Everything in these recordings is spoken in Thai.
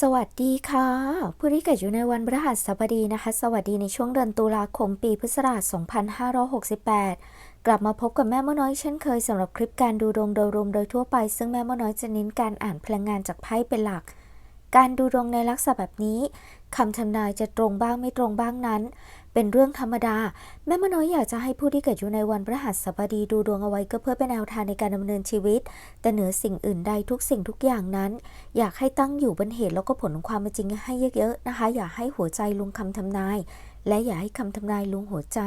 สวัสดีค่ะผู้ที่เกิดอยู่ในวันพฤหัสบดีนะคะ สวัสดีในช่วงเดือนตุลาคมปีพุทธศักราช 2568 กลับมาพบกับแม่มดน้อยเช่นเคยสำหรับคลิปการดูดวงโดยรวมโดยทั่วไป ซึ่งแม่มดน้อยจะเน้นการอ่านพลังงานจากไพ่เป็นหลัก การดูดวงในลักษณะแบบนี้คำทำนายจะตรงบ้างไม่ตรงบ้างนั้น เป็นเรื่องธรรมดา แม่มน้อยอยากจะให้ผู้ที่เกิดอยู่ในวันพระหัสบดีดูดวงเอาไว้ก็เพื่อเป็นแนวทางในการดำเนินชีวิต แต่เหนือสิ่งอื่นใดทุกสิ่งทุกอย่างนั้น อยากให้ตั้งอยู่บนเหตุแล้วก็ผลของความเป็นจริงให้เยอะๆนะคะ อย่าให้หัวใจลุงคำทำนาย และอย่าให้คำทำนายลุงหัวใจ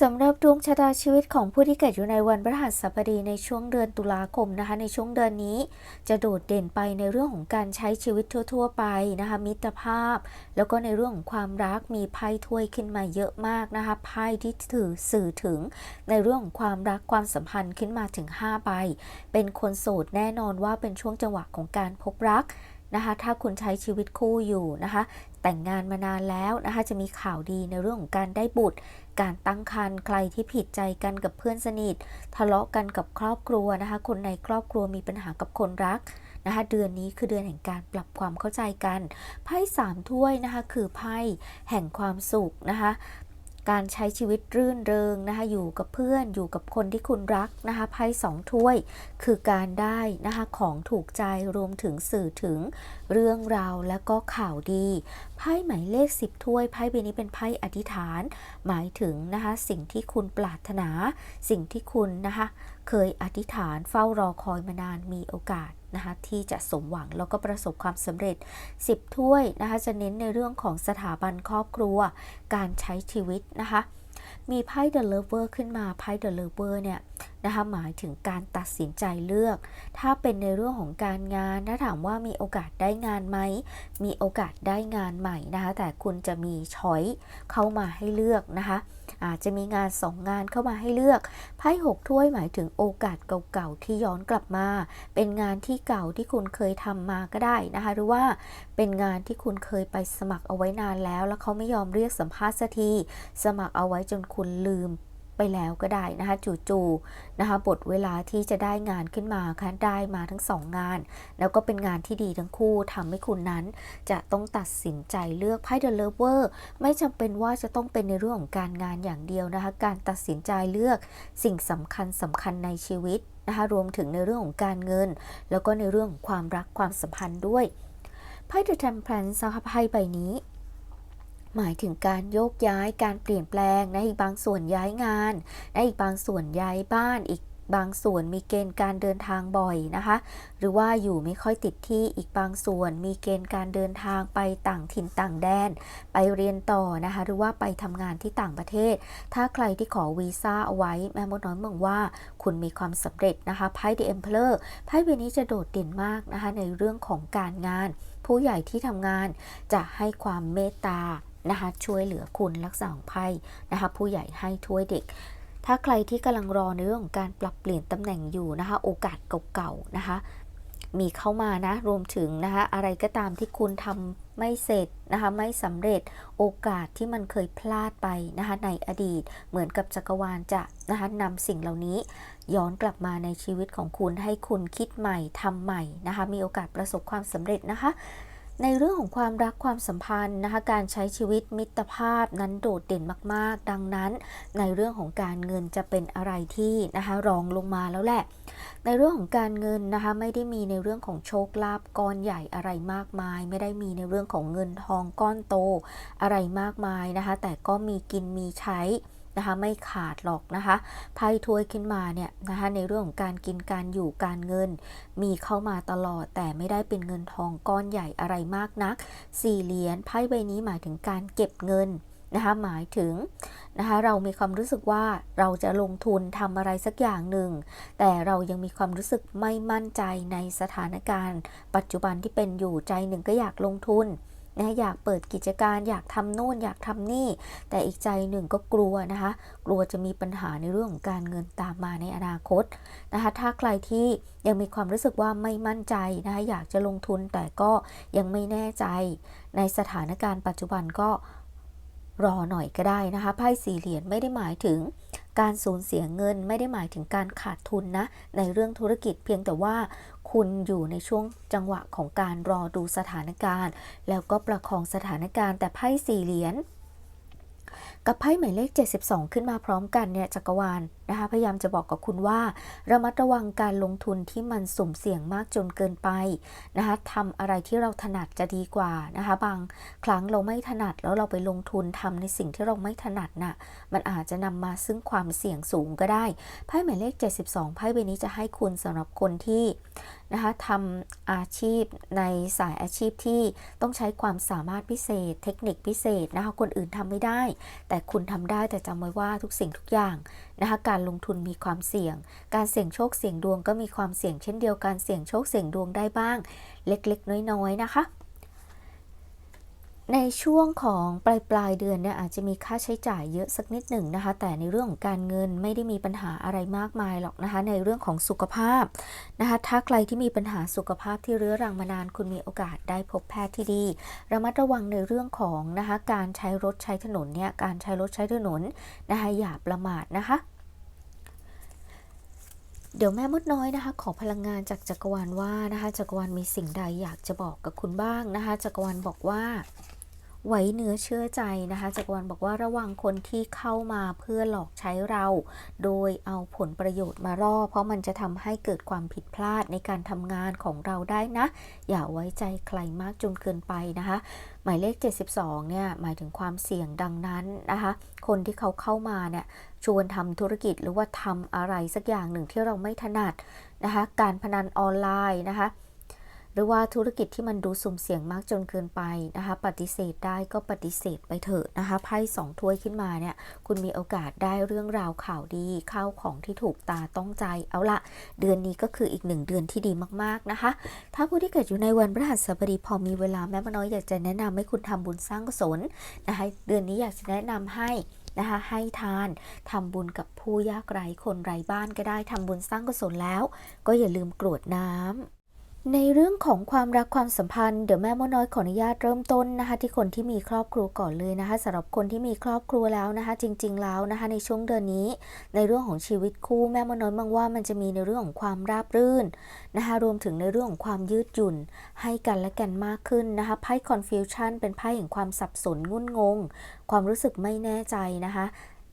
สำหรับดวงชะตาชีวิตของผู้ที่เกิดอยู่ในวันพฤหัสบดีในช่วงเดือนตุลาคมนะคะ ในช่วงเดือนนี้จะโดดเด่นไปในเรื่องของการใช้ชีวิตทั่ว ๆ ไปนะคะ มิตรภาพ แล้วก็ในเรื่องของความรักมีไพ่ถ้วยขึ้นมาเยอะมากนะคะไพ่ที่ถือสื่อถึง ในเรื่องของความรักความสัมพันธ์ขึ้นมาถึง5ใบเป็นคนโสดแน่นอนว่าเป็นช่วงจังหวะของการพบรักนะคะถ้าคุณใช้ชีวิตคู่อยู่นะคะแต่งงานมานานแล้วนะคะจะมีข่าวดีในเรื่องของการได้บุตร การตั้งครรภ์ใครที่ผิดใจกันกับเพื่อนสนิท ทะเลาะกันกับครอบครัวนะคะ คนในครอบครัวมีปัญหากับคนรักนะคะเดือนนี้คือเดือนแห่งการปรับความเข้าใจกัน ไพ่สามถ้วยนะคะคือไพ่แห่งความสุขนะคะ การใช้ชีวิตรื่นเริงนะคะอยู่กับเพื่อนอยู่กับคนที่คุณรักนะคะไพ่สองถ้วย คือการได้นะคะของถูกใจรวมถึงสื่อถึงเรื่องราวและก็ข่าวดีไพ่หมายเลข 10 ถ้วยไพ่ใบนี้เป็นไพ่อธิษฐาน หมายถึงนะคะสิ่งที่คุณปรารถนา สิ่งที่คุณนะคะ เคยอธิษฐานเฝ้ารอคอยมานานมีโอกาสนะคะที่จะสมหวังแล้วก็ประสบความสำเร็จ 10 ถ้วยนะคะจะเน้นในเรื่องของสถาบันครอบครัว การใช้ชีวิตนะคะมีไพ่ The Lover ขึ้นมาไพ่ The Lover เนี่ย นะคะหมายถึงการตัดสินใจเลือก ถ้าเป็นในเรื่องของการงานถ้าถามว่ามีโอกาสได้งานไหม มีโอกาสได้งานใหม่นะคะ แต่คุณจะมีช้อยเข้ามาให้เลือกนะคะ อาจจะมีงานสองงานเข้ามาให้เลือก ไพ่หกถ้วยหมายถึงโอกาสเก่าๆที่ย้อนกลับมา เป็นงานที่เก่าที่คุณเคยทำมาก็ได้นะคะ หรือว่าเป็นงานที่คุณเคยไปสมัครเอาไว้นานแล้ว แล้วเขาไม่ยอมเรียกสัมภาษณ์สักที สมัครเอาไว้จนคุณลืม ไปแล้วก็ได้นะคะจู่ๆนะคะบทเวลาที่จะได้งานขึ้นมาค่ะได้มาทั้งสองงาน แล้วก็เป็นงานที่ดีทั้งคู่ทำให้คุณนั้น จะต้องตัดสินใจเลือกไพ่ The Lover ไม่จำเป็นว่าจะต้องเป็นในเรื่องของการงานอย่างเดียวนะคะการตัดสินใจเลือกสิ่งสำคัญสำคัญในชีวิตนะคะรวมถึงในเรื่องของการเงิน แล้วก็ในเรื่องของความรักความสัมพันธ์ด้วยไพ่ The Temperance นะคะไพ่ใบนี้ หมายถึงการโยกย้ายการเปลี่ยนแปลงในอีกบางส่วนย้ายงานในอีกบางส่วนย้ายบ้านอีกบางส่วนมีเกณฑ์การเดินทางบ่อยนะคะ หรือว่าอยู่ไม่ค่อยติดที่อีกบางส่วนมีเกณฑ์การเดินทางไปต่างถิ่นต่างแดน ไปเรียนต่อนะคะ หรือว่าไปทำงานที่ต่างประเทศ ถ้าใครที่ขอวีซ่าเอาไว้แม่มดน้อยเมืองว่า คุณมีความสำเร็จนะคะไพ่ The Emperor ไพ่ใบนี้จะโดดเด่นมากนะคะในเรื่องของการงาน ผู้ใหญ่ที่ทำงานจะให้ความเมตตา นะคะช่วยเหลือคุณรักษาของไพ่นะคะผู้ใหญ่ให้ถ้วยเด็ก ถ้าใครที่กำลังรอในเรื่องของการปรับเปลี่ยนตำแหน่งอยู่นะคะโอกาสเก่าๆนะคะมีเข้ามานะรวมถึงนะคะอะไรก็ตามที่คุณทำไม่เสร็จนะคะไม่สำเร็จโอกาสที่มันเคยพลาดไปนะคะในอดีตเหมือนกับจักรวาลจะนะคะนำสิ่งเหล่านี้ ย้อนกลับมาในชีวิตของคุณให้คุณคิดใหม่ทำใหม่นะคะมีโอกาสประสบความสำเร็จนะคะ ในเรื่องของความรักความสัมพันธ์นะคะการใช้ชีวิตมิตรภาพนั้นโดดเด่นมาก ๆ ดังนั้น ในเรื่องของการเงินจะเป็นอะไรที่นะคะรองลงมาแล้วแหละ ในเรื่องของการเงินนะคะไม่ได้มีในเรื่องของโชคลาภก้อนใหญ่อะไรมากมาย ไม่ได้มีในเรื่องของเงินทองก้อนโตอะไรมากมายนะคะแต่ก็มีกินมีใช้ นะคะไม่ขาดหรอกนะคะไพ่ถ้วยขึ้นมาเนี่ยนะคะในเรื่องของการกินการอยู่การเงิน มีเข้ามาตลอดแต่ไม่ได้เป็นเงินทองก้อนใหญ่อะไรมากนักสี่เหรียญไพ่ใบนี้หมายถึงการเก็บเงินนะคะหมายถึงนะคะเรามีความรู้สึกว่าเราจะลงทุนทำอะไรสักอย่างหนึ่ง แต่เรายังมีความรู้สึกไม่มั่นใจในสถานการณ์ ปัจจุบันที่เป็นอยู่ใจหนึ่งก็อยากลงทุน นะอยากเปิดกิจการอยากทำโน่นอยากทำนี่ แต่อีกใจหนึ่งก็กลัวนะคะ กลัวจะมีปัญหาในเรื่องของการเงินตามมาในอนาคตนะคะถ้าใครที่ยังมีความรู้สึกว่าไม่มั่นใจนะคะอยากจะลงทุนแต่ก็ยังไม่แน่ใจในสถานการณ์ปัจจุบันก็ รอหน่อยก็ได้นะคะไพ่สี่เหรียญไม่ได้หมายถึงการสูญเสียเงินไม่ได้หมายถึงการขาดทุนนะ ในเรื่องธุรกิจเพียงแต่ว่าคุณอยู่ในช่วงจังหวะของการรอดูสถานการณ์ แล้วก็ประคองสถานการณ์แต่ไพ่สี่เหรียญกับไพ่หมายเลข 72 ขึ้นมาพร้อมกันเนี่ยจักรวาล นะคะพยายามจะบอกกับคุณว่า ระมัดระวังการลงทุนที่มันสุ่มเสี่ยงมากจนเกินไปนะคะทำอะไรที่เราถนัดจะดีกว่านะคะบางครั้งเราไม่ถนัดแล้วเราไปลงทุนทำในสิ่งที่เราไม่ถนัดน่ะมันอาจจะนำมาซึ่งความเสี่ยงสูงก็ได้ไพ่หมายเลข 72ไพ่ใบนี้จะให้คุณสำหรับคนที่นะคะทำอาชีพในสายอาชีพที่ต้องใช้ความสามารถพิเศษ เทคนิคพิเศษนะคะคนอื่นทำไม่ได้ แต่คุณทำได้แต่จำไว้ว่าทุกสิ่งทุกอย่างนะคะการลงทุนมีความเสี่ยง การเสี่ยงโชคเสี่ยงดวงก็มีความเสี่ยงเช่นเดียวกันเสี่ยงโชคเสี่ยงดวงได้บ้าง เล็กๆ น้อยๆนะคะ ในช่วงของปลายปลายเดือนเนี่ยอาจจะมีค่าใช้จ่ายเยอะสักนิดหนึ่งนะคะ แต่ในเรื่องของการเงินไม่ได้มีปัญหาอะไรมากมายหรอกนะคะ ในเรื่องของสุขภาพนะคะถ้าใครที่มีปัญหาสุขภาพที่เรื้อรังมานานคุณมีโอกาสได้พบแพทย์ที่ดี ระมัดระวังในเรื่องของนะคะการใช้รถใช้ถนนเนี่ยการใช้รถใช้ถนนนะคะอย่าประมาทนะคะ เดี๋ยวแม่มดน้อยนะคะ ขอพลังงานจากจักรวาลว่านะคะ จักรวาลมีสิ่งใดอยากจะบอกกับคุณบ้างนะคะ จักรวาลบอกว่า ไว้เนื้อเชื่อใจนะคะจักรวาลบอกว่าระวังคนที่เข้ามาเพื่อหลอกใช้เรา โดยเอาผลประโยชน์มาล่อเพราะมันจะทำให้เกิดความผิดพลาดในการทำงานของเราได้นะ อย่าไว้ใจใครมากจนเกินไปนะคะ หมายเลข 72เนี่ยหมายถึงความเสี่ยงดังนั้นนะคะ คนที่เขาเข้ามาเนี่ยชวนทำธุรกิจหรือว่าทำอะไรสักอย่างหนึ่งที่เราไม่ถนัดนะคะ การพนันออนไลน์นะคะ หรือว่าธุรกิจที่มันดูสุ่มเสี่ยงมากจนเกินไปนะคะ ปฏิเสธได้ก็ปฏิเสธไปเถอะนะคะไพ่สองถ้วยขึ้นมาเนี่ย คุณมีโอกาสได้เรื่องราวข่าวดีข้าวของที่ถูกตาต้องใจเอาละเดือนนี้ก็คืออีกหนึ่งเดือนที่ดีมากๆนะคะ ถ้าผู้ที่เกิดอยู่ในวันพฤหัสบดีพอมีเวลาแม่มาน้อยอยากจะแนะนำให้คุณทำบุญสร้างกุศลนะคะเดือนนี้อยากจะแนะนำให้นะคะให้ทานทำบุญกับผู้ยากไร้คนไร้บ้านก็ได้ทำบุญสร้างกุศลแล้ว ก็อย่าลืมกรวดน้ำ ในเรื่องของความรักความสัมพันธ์เดี๋ยวแม่มดน้อยขออนุญาตเริ่มต้นนะคะที่คนที่มีครอบครัวก่อนเลยนะคะสำหรับคนที่มีครอบครัวแล้วนะคะ จริง ๆ แล้วนะคะ ในช่วงเดือนนี้ ในเรื่องของชีวิตคู่แม่มดน้อยมองว่ามันจะมีในเรื่องของความราบรื่นนะคะรวมถึงในเรื่องของความยืดหยุ่น ให้กันและกันมากขึ้นนะคะไพ่ confusion เป็นไพ่แห่งความสับสนงุนงง ความรู้สึกไม่แน่ใจนะคะ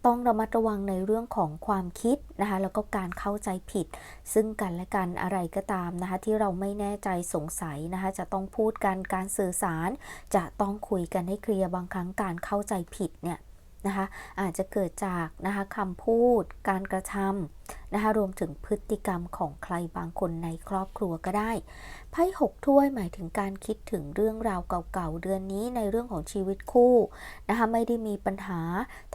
ต้องระมัดระวังในเรื่องของความคิดนะคะแล้วก็การเข้าใจผิด ซึ่งกันและกันอะไรก็ตามนะคะที่เราไม่แน่ใจสงสัยนะคะจะต้องพูดกันการสื่อสาร จะต้องคุยกันให้เคลียร์บางครั้งการเข้าใจผิดเนี่ยนะคะอาจจะเกิดจากนะคะคำพูด การกระทำ นะคะรวมถึงพฤติกรรมของใครบางคนในครอบครัวก็ได้ไพ่หกถ้วยหมายถึงการคิดถึงเรื่องราวเก่าๆเดือนนี้ในเรื่องของชีวิตคู่นะคะไม่ได้มีปัญหา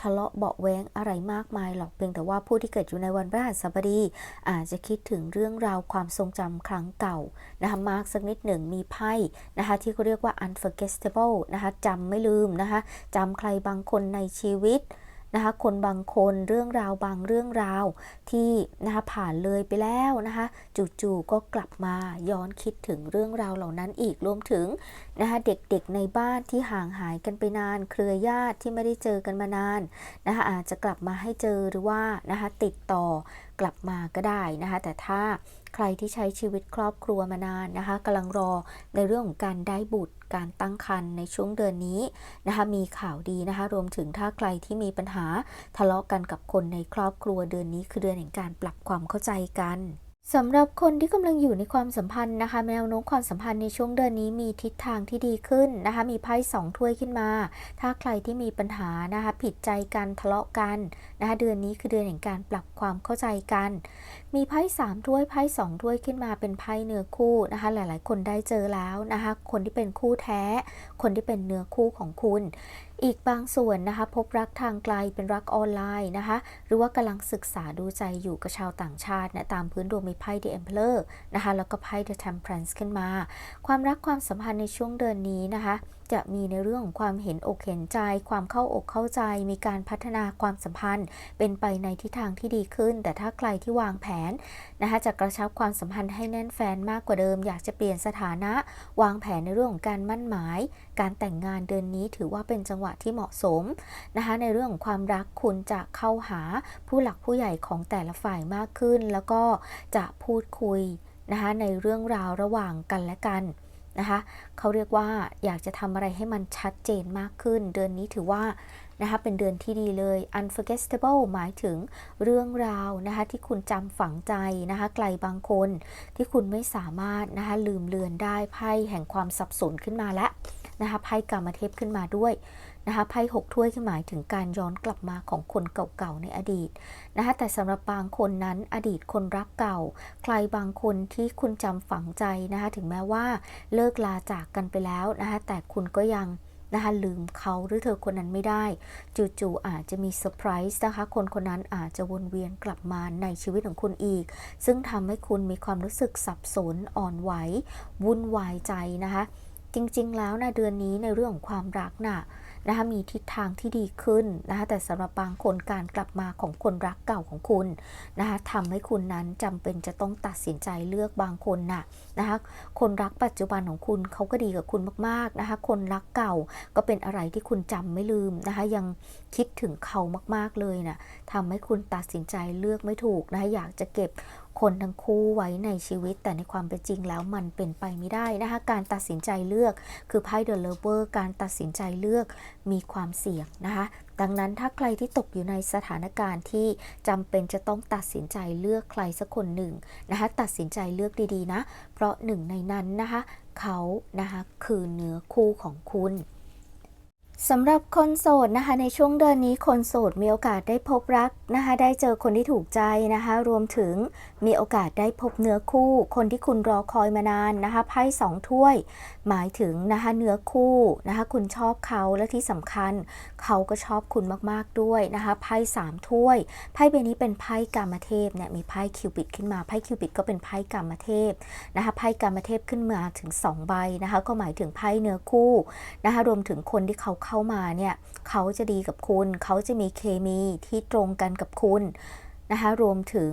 ทะเลาะเบาะแว้งอะไรมากมายหรอกเพียงแต่ว่าผู้ที่เกิดอยู่ในวันพฤหัสบดี อาจจะคิดถึงเรื่องราวความทรงจำครั้งเก่านะคะมากสักนิดหนึ่งมีไพ่นะคะที่เขาเรียกว่า unforgettable นะคะจำไม่ลืมนะคะจำใครบางคนในชีวิต นะคะคนบางคนเรื่องราวบางเรื่องราวที่นะคะผ่านเลยไปแล้วนะคะจู่ๆก็กลับมาย้อนคิดถึงเรื่องราวเหล่านั้นอีกรวมถึงนะคะเด็กๆในบ้านที่ห่างหายกันไปนาน เครือญาติที่ไม่ได้เจอกันมานานนะคะอาจจะกลับมาให้เจอหรือว่านะคะติดต่อกลับมาก็ได้นะคะแต่ถ้าใครที่ใช้ชีวิตครอบครัวมานานนะคะกำลังรอในเรื่องของการได้บุตรการตั้งครรภ์ในช่วงเดือนนี้นะคะมีข่าวดีนะคะรวมถึงถ้าใครที่มีปัญหาทะเลาะกันกับคนในครอบครัวเดือนนี้คือเดือนแห่งการปรับความเข้าใจกัน สำหรับคนที่กำลังอยู่ในความสัมพันธ์นะคะแนวโน้มความสัมพันธ์ในช่วงเดือนนี้มีทิศทางที่ดีขึ้นนะคะ มีไพ่สองถ้วยขึ้นมา ถ้าใครที่มีปัญหานะคะ ผิดใจกันทะเลาะกันนะคะเดือนนี้คือเดือนแห่งการปรับความเข้าใจกัน มีไพ่สามถ้วยไพ่สองถ้วยขึ้นมาเป็นไพ่เนื้อคู่นะคะ หลาย ๆ คนได้เจอแล้วนะคะ คนที่เป็นคู่แท้ คนที่เป็นเนื้อคู่ของคุณอีกบางส่วนนะคะ พบรักทางไกลเป็นรักออนไลน์นะคะ หรือว่ากำลังศึกษาดูใจอยู่กับชาวต่างชาตินะตามพื้นดวงมีไพ่ The Emperor นะคะ แล้วก็ไพ่ The Temperance ขึ้นมา ความรักความสัมพันธ์ในช่วงเดือนนี้นะคะจะมีในเรื่องของความเห็นอกเห็นใจ ความเข้าอกเข้าใจ มีการพัฒนาความสัมพันธ์ เป็นไปในทิศทางที่ดีขึ้น แต่ถ้าใครที่วางแผนนะคะจะกระชับความสัมพันธ์ให้แน่นแฟนมากกว่าเดิม อยากจะเปลี่ยนสถานะ วางแผนในเรื่องของการมั่นหมาย การแต่งงานเดือนนี้ถือว่าเป็นจังหวะหวะที่เหมาะสมนะคะในเรื่องของความรักคุณจะเข้าหาผู้หลักผู้ใหญ่ของแต่ละฝ่ายมากขึ้น แล้วก็จะพูดคุยนะคะในเรื่องราวระหว่างกันและกัน นะคะเขาเรียกว่าอยากจะทำอะไรให้มันชัดเจนมากขึ้น เดือนนี้ถือว่านะคะเป็นเดือนที่ดีเลย unforgettable หมายถึงเรื่องราวนะคะที่คุณจำฝังใจนะคะไกลบางคนที่คุณไม่สามารถนะคะลืมเลือนได้ไพ่แห่งความสับสนขึ้นมาแล้วนะคะไพ่กรรมเทพขึ้นมาด้วย นะคะไพ่หกถ้วยคือหมายถึงการย้อนกลับมาของคนเก่าๆในอดีตนะคะแต่สำหรับบางคนนั้นอดีตคนรักเก่า ใครบางคนที่คุณจำฝังใจนะคะถึงแม้ว่าเลิกลาจากกันไปแล้วนะคะแต่คุณก็ยังนะคะลืมเขาหรือเธอคนนั้นไม่ได้ จู่ๆอาจจะมีเซอร์ไพรส์นะคะ คนคนนั้นอาจจะวนเวียนกลับมาในชีวิตของคุณอีก ซึ่งทำให้คุณมีความรู้สึกสับสนอ่อนไหว วุ่นวายใจนะคะ จริงๆแล้วนะเดือนนี้ในเรื่องของความรักน่ะ นะคะมีทิศทางที่ดีขึ้นนะคะแต่สำหรับบางคนการกลับมาของคนรักเก่าของคุณนะคะทำให้คุณนั้นจำเป็นจะต้องตัดสินใจเลือกบางคนน่ะนะคะคนรักปัจจุบันของคุณเขาก็ดีกับคุณมากๆนะคะคนรักเก่าก็เป็นอะไรที่คุณจำไม่ลืมนะคะยัง คิดถึงเขามากๆเลยนะทำให้คุณตัดสินใจเลือกไม่ถูกนะคะอยากจะเก็บคนทั้งคู่ไว้ในชีวิต แต่ในความเป็นจริงแล้วมันเป็นไปไม่ได้นะคะการตัดสินใจเลือกคือไพ่เดอะเลเวอร์การตัดสินใจเลือกมีความเสี่ยงนะคะดังนั้นถ้าใครที่ตกอยู่ในสถานการณ์ที่จำเป็นจะต้องตัดสินใจเลือกใครสักคนหนึ่งนะคะตัดสินใจเลือกดีๆนะ เพราะหนึ่งในนั้นนะคะเขานะคะคือเนื้อคู่ของคุณ สำหรับคนโสดนะคะในช่วงเดือนนี้คนโสดมีโอกาสได้พบรักนะคะได้เจอคนที่ถูกใจนะคะรวมถึงมีโอกาสได้พบเนื้อคู่ คนที่คุณรอคอยมานานนะคะไพ่สองถ้วย หมายถึงนะคะเนื้อคู่นะคะคุณชอบเขาและที่สำคัญ เขาก็ชอบคุณมากๆด้วยนะคะไพ่สามถ้วยไพ่ใบนี้เป็นไพ่กามเทพเนี่ยมีไพ่คิวปิดขึ้นมาไพ่คิวปิดก็เป็นไพ่กามเทพนะคะไพ่กามเทพขึ้นมาถึง 2 ใบนะคะก็หมายถึงไพ่เนื้อคู่นะคะรวมถึงคนที่เขาเข้ามาเนี่ยเขาจะดีกับคุณ เขาจะมีเคมีที่ตรงกันกับคุณนะคะรวมถึง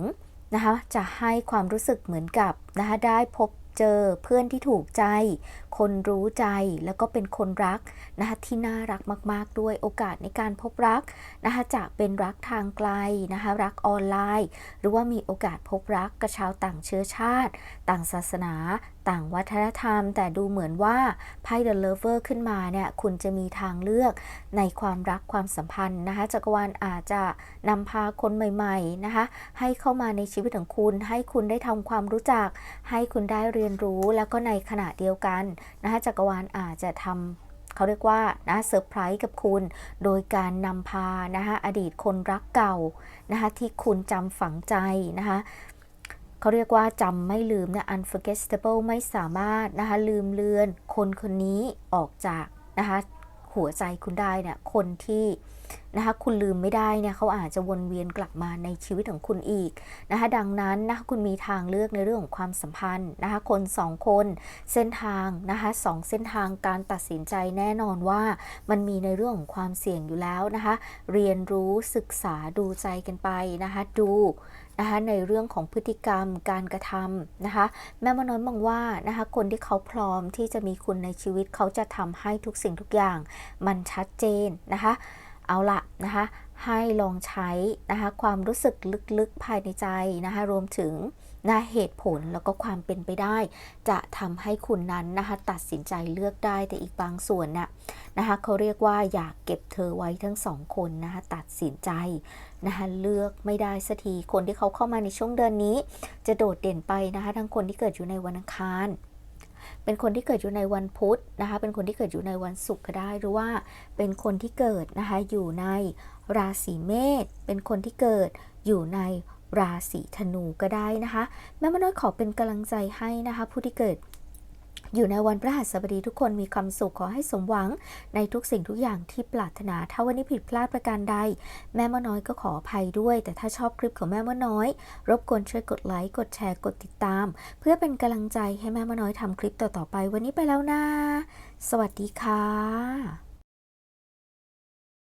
นะคะจะให้ความรู้สึกเหมือนกับนะคะได้พบเจอเพื่อนที่ถูกใจ คนรู้ใจแล้วก็เป็นคนรักนะคะที่น่ารักมาก ๆ ด้วยโอกาสในการพบรักนะคะจะเป็นรักทางไกลนะคะรักออนไลน์ หรือว่ามีโอกาสพบรักกับชาวต่างเชื้อชาติ ต่างศาสนา ต่างวัฒนธรรม แต่ดูเหมือนว่าไพ่ The Lover ขึ้นมาเนี่ยคุณจะมีทางเลือกในความรักความสัมพันธ์นะคะจักรวาลอาจจะนำพาคนใหม่ๆนะคะให้เข้ามาในชีวิตของคุณ ให้คุณได้ทำความรู้จัก ให้คุณได้เรียนรู้แล้วก็ในขณะเดียวกันนะคะจักรวาลอาจจะทำเขาเรียกว่านะเซอร์ไพรส์กับคุณ โดยการนำพานะคะอดีตคนรักเก่านะคะที่คุณจำฝังใจนะคะเขาเรียกว่าจำไม่ลืมนะ unforgettable ไม่สามารถนะคะลืมเลือน คนคนนี้ออกจากนะคะหัวใจคุณได้เนี่ยคนที่ นะคะคุณลืมไม่ได้เนี่ยเขาอาจจะวนเวียนกลับมาในชีวิตของคุณอีกนะคะดังนั้นนะคะคุณมีทางเลือกในเรื่องของความสัมพันธ์นะคะคนสองคนเส้นทางนะคะสองเส้นทางการตัดสินใจแน่นอนว่ามันมีในเรื่องของความเสี่ยงอยู่แล้วนะคะเรียนรู้ศึกษาดูใจกันไปนะคะดูนะคะในเรื่องของพฤติกรรมการกระทำนะคะแม่มน้อยมองว่านะคะคนที่เขาพร้อมที่จะมีคุณในชีวิตเขาจะทำให้ทุกสิ่งทุกอย่าง มันชัดเจนนะคะ เอาละนะคะให้ลองใช้นะคะความรู้สึกลึกๆภายในใจนะคะรวมถึงนะเหตุผลแล้วก็ความเป็นไปได้ จะทำให้คุณนั้นนะคะตัดสินใจเลือกได้แต่อีกบางส่วนน่ะนะคะเขาเรียกว่าอยากเก็บเธอไว้ทั้งสองคนนะคะตัดสินใจนะคะเลือกไม่ได้สักทีคนที่เขาเข้ามาในช่วงเดือนนี้ จะโดดเด่นไปนะคะทั้งคนที่เกิดอยู่ในวันอังคาร เป็นคนที่เกิดอยู่ในวันพุธนะคะ เป็นคนที่เกิดอยู่ในวันศุกร์ก็ได้ หรือว่าเป็นคนที่เกิดนะคะอยู่ในราศีเมษ เป็นคนที่เกิดอยู่ในราศีธนูก็ได้นะคะ แม่มน้อยขอเป็นกำลังใจให้นะคะ ผู้ที่เกิด อยู่ในวันพระหัสบดีทุกคนมีความสุขขอให้สมหวัง ในทุกสิ่งทุกอย่างที่ปรารถนา ถ้าวันนี้ผิดพลาดประการใด แม่มน้อยก็ขออภัยด้วย แต่ถ้าชอบคลิปของแม่มน้อย รบกวนช่วยกดไลค์กดแชร์กดติดตาม เพื่อเป็นกำลังใจให้แม่มน้อยทำคลิปต่อๆไป วันนี้ไปแล้วนะ สวัสดีค่ะ